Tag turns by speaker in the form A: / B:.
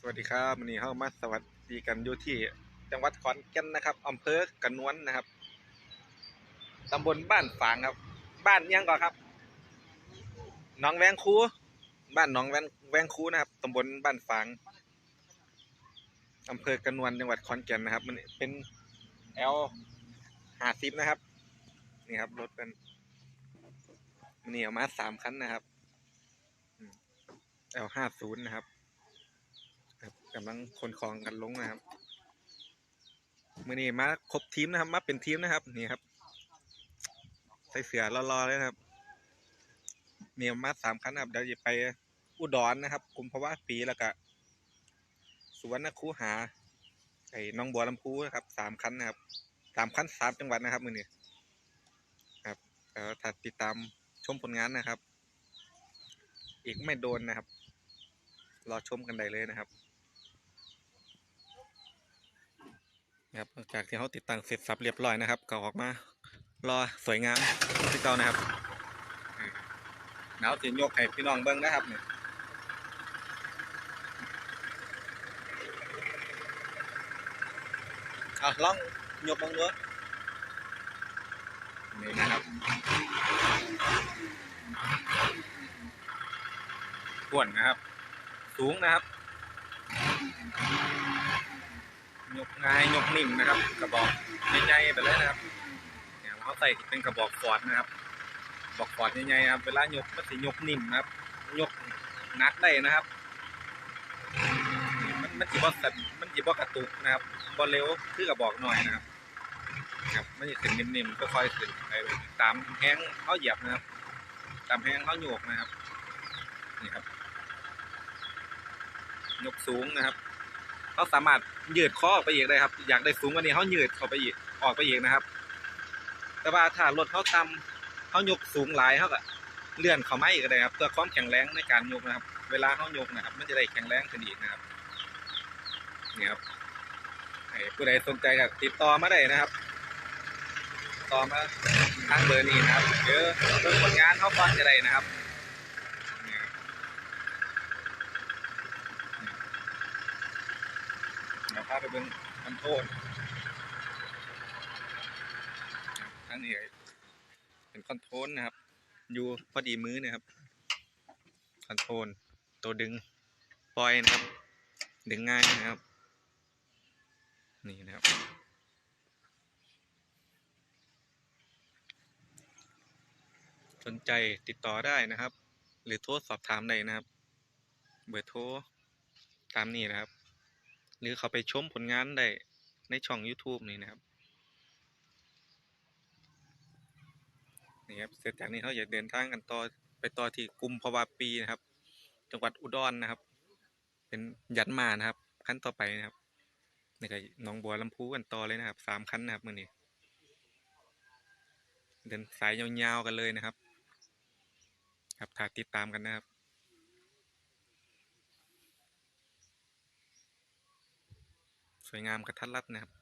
A: สวัสดีครับวันนี้เข้ามาสวัสดีกันอยู่ที่จังหวัดขอนแก่นนะครับอำเภอกระนวนนะครับตำบลบ้านฝางครับ บ้านยังก่อนครับหน้องแวงคู บ้านหน้องแวงแวงคูนะครับตำบลบ้านฝางอำเภอกระนวนจังหวัดขอนแก่นนะครับ มันเป็นแอลห้าสิบนะครับ นี่ครับรถเป็นมันนี่เอามาสามคันนะครับแอลห้าศูนย์นะครับ กำลังคนคลองกันลงนะครับมื่อนี้มาครบทีมนะครับ มาเป็นทีมนะครับ นี่ครับ ใส่เสือรอๆเลยนะครับเมีมาสามคันนะครับเดี๋ยวจะไปอุดรนะครับกุมภาวะปีแล้วก็สุวรรณคูหาไอ้น้องบัวลำพูนะครับสามคันนะครับสามคันสามจังหวัดนะครับมือนี้ครับแล้วถ้าติดตามชมผลงานนะครับ อีกไม่โดนนะครับ รอชมกันได้เลยนะครับ ครับจากที่เขาติดตั้งเสร็จสับเรียบร้อยนะครับก็ออกมา รอสวยงามที่เก่านะครับอืมเดี๋ยวสิยกให้พี่น้องเบิ้งนะครับเนี่ยเอาลองยกเบิ้งดูนี่นะครับขวนนะครับ สูงนะครับ ยกง่ายยกนิ่มนะครับ กระบอกใหญ่ๆไปเลยนะครับเนี่ยเขาใส่เป็นกระบอกฟอดนะครับบอกฟอดใหญ่ๆครับเวลายกมันจะยกนิ่มนะครับ ยกนักได้นะครับ มันมันจีบอสันมันจีบอกระตุกนะครับบอเร็วคือกระบอกหน่อยนะครับครับมันจะขึ้นนิ่มๆก็ค่อยๆขึ้นไปตามแห้งเขาเหยียบนะครับ ตามแห้งเขาโยกนะครับนี่ครับยกสูงนะครับเขาสามารถ ยืดข้อออกไปอีกได้ครับ อยากได้สูงกว่านี้เขายืดเข้าไปอีกออกไปอีกนะครับ แต่ว่าถ้ารถเขาต่ำเขายกสูงหลายเขาก็เลื่อนเข้ามาอีกก็ได้ครับเพื่อความแข็งแรงในการยกนะครับ เวลาเขายกนะครับ มันจะได้แข็งแรงขึ้นอีกนะครับนี่ครับให้ผู้ใดสนใจก็ติดต่อมาได้นะครับต่อมาทางเบอร์นี้นะครับเดี๋ยวเบิ่งผลงานเขาก่อนจะได้นะครับนี่ครับ เดี๋ยว พาไปเบิ่งคอนโทรลอันนี้เป็นคอนโทรลนะครับ อยู่พอดีมือนะครับ คอนโทรลตัวดึงปล่อยนะครับ ดึงง่ายนะครับ นี่นะครับสนใจติดต่อได้นะครับ หรือโทรสอบถามได้นะครับ เบอร์โทรตามนี้นะครับ หรือเขาไปชมผลงานได้ในช่อง YouTube นี่นะครับนี่ครับเสร็จจากนี้เขาอยากเดินทางกันต่อไปต่อที่กุมภาวะปีนะครับ จังหวัดอุดรนะครับ เป็นยันมานะครับขั้นต่อไปนะครับนี่ก็หนองบัวลำพูกันต่อเลยนะครับสามขั้นนะครับมือนี้เดินสายยาวๆกันเลยนะครับ ครับถ้าติดตามกันนะครับ สวยงามกระทัดรัดนะครับ